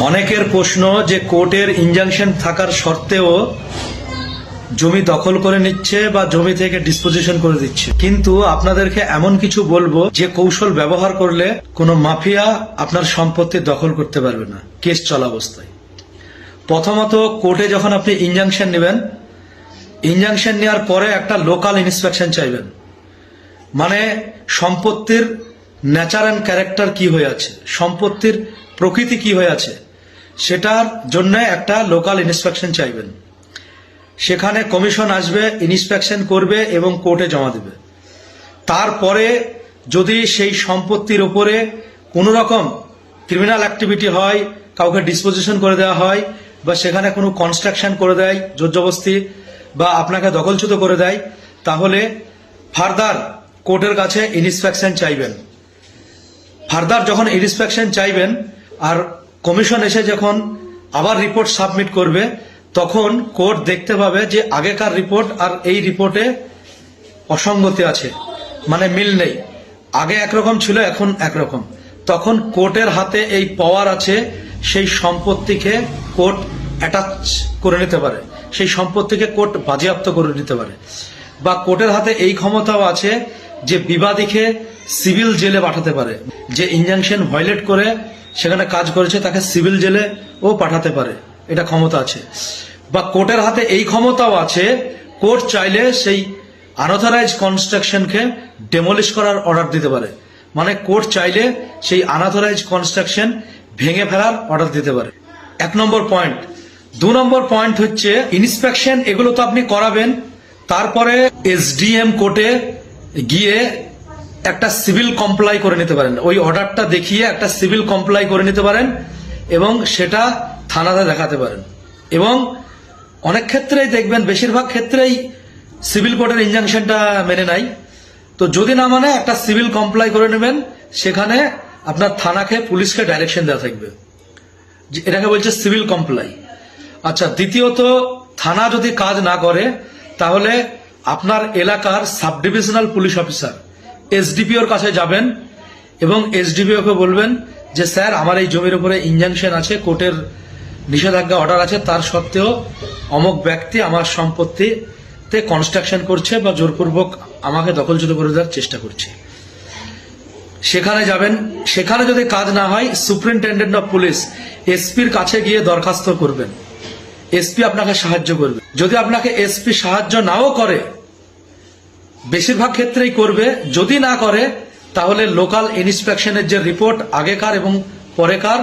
অনেকের প্রশ্ন যে কোর্টের ইনজাংশন থাকার সত্ত্বেও জমি দখল করে নিচ্ছে বা জমি থেকে ডিসপোজিশন করে দিচ্ছে। কিন্তু আপনাদেরকে এমন কিছু বলব যে কৌশল ব্যবহার করলে কোনো মাফিয়া আপনার সম্পত্তি দখল করতে পারবে না, কেস চলা অবস্থায়। প্রথমত, কোর্টে যখন আপনি ইনজাংশন নেবেন ইনজাংশন নেওয়ার পরে একটা লোকাল ইন্সপেকশন চাইবেন। মানে সম্পত্তির ন্যাচার অ্যান্ড ক্যারেক্টার কি হয়ে আছে, সম্পত্তির প্রকৃতি কি হয়ে আছে সেটার জন্য একটা লোকাল ইন্সপেকশন চাইবেন। সেখানে কমিশন আসবে ইন্সপেকশন করবে এবং কোর্টে জমা দেবে। তারপরে যদি সেই সম্পত্তির উপরে কোনো রকম ক্রিমিনাল অ্যাক্টিভিটি হয়, কাউকে ডিসপোজিশন করে দেওয়া হয়, বা সেখানে কোনো কনস্ট্রাকশন করে দেয়, জোরজবস্তি, বা আপনাকে দখলচ্যুত করে দেয়, তাহলে ফার্দার কোর্টের কাছে ইন্সপেকশন চাইবেন। ফার্দার যখন ইন্সপেকশন চাইবেন, আর কমিশন এসে যখন আবার রিপোর্ট সাবমিট করবে, তখন কোর্ট দেখতে পাবে যে আগেকার রিপোর্ট আর এই রিপোর্টে অসঙ্গতি আছে মানে মিল নেই। আগে একরকম ছিল, এখন একরকম। তখন কোর্টের হাতে এই পাওয়ার আছে, সেই সম্পত্তিকে কোর্ট অ্যাটাচ করে নিতে পারে, সেই সম্পত্তিকে কোর্ট বাজেয়াপ্ত করে নিতে পারে। বা কোর্টের হাতে এই ক্ষমতাও আছে যে বিবাদীকে সিভিল জেলে পাঠাতে পারে, যে ইনজাংশন ভায়োলেট করে সেখানে কাজ করেছে, তাকে সিভিল জেলে ও পাঠাতে পারে। এটা ক্ষমতা আছে। বা কোর্টের হাতে এই ক্ষমতাও আছে, কোর্ট চাইলে সেই আনঅথরাইজ কনস্ট্রাকশনকে ডেমলিশ করার অর্ডার দিতে পারে। মানে কোর্ট চাইলে সেই আনঅথরাইজ কনস্ট্রাকশন ভেঙে ফেলার অর্ডার দিতে পারে। এক নম্বর পয়েন্ট দু নম্বর পয়েন্ট হচ্ছে ইন্সপেকশন এগুলো তো আপনি করাবেন। তারপরে এসডিএম কোর্টে গিয়ে একটা সিভিল কমপ্লাই করে নিতে পারেন। ওই অর্ডারটা দেখিয়ে একটা সিভিল কমপ্লাই করে নিতে পারেন এবং সেটা থানাতে দেখাতে পারেন। এবং অনেক ক্ষেত্রেই দেখবেন, বেশিরভাগ ক্ষেত্রেই সিভিল কোর্টের ইনজাংশনটা মেনে নাই তো যদি না মানে একটা সিভিল কমপ্লাই করে নেবেন, সেখানে আপনার থানাকে, পুলিশকে ডাইরেকশন দেওয়া থাকবে। এটাকে বলছে সিভিল কমপ্লাই আচ্ছা দ্বিতীয়ত, থানা যদি কাজ না করে, তাহলে আপনার এলাকার সাব ডিভিশনাল পুলিশ অফিসার এসডিপিওর কাছে যাবেন এবং এসডিপিও কে বলবেন যে, স্যার, আমার এই জমির উপরে ইনজাংশন আছে, কোর্টের নিষেধাজ্ঞা অর্ডার আছে। তার সত্ত্বেও অমুক ব্যক্তি আমার সম্পত্তিতে কনস্ট্রাকশন করছে বা জোরপূর্বক আমাকে দখলচ্যুত করে দেওয়ার চেষ্টা করছে। সেখানে যাবেন। সেখানে যদি কাজ না হয় সুপ্রিনটেন্ডেন্ট অফ পুলিশ এসপির কাছে গিয়ে দরখাস্ত করবেন। এসপি আপনাকে সাহায্য করবে। যদি আপনাকে এসপি সাহায্য নাও করে বেশিরভাগ ক্ষেত্রেই করবে। যদি না করে তাহলে লোকাল ইন্সপেকশনের যে রিপোর্ট আগেকার এবং পরেকার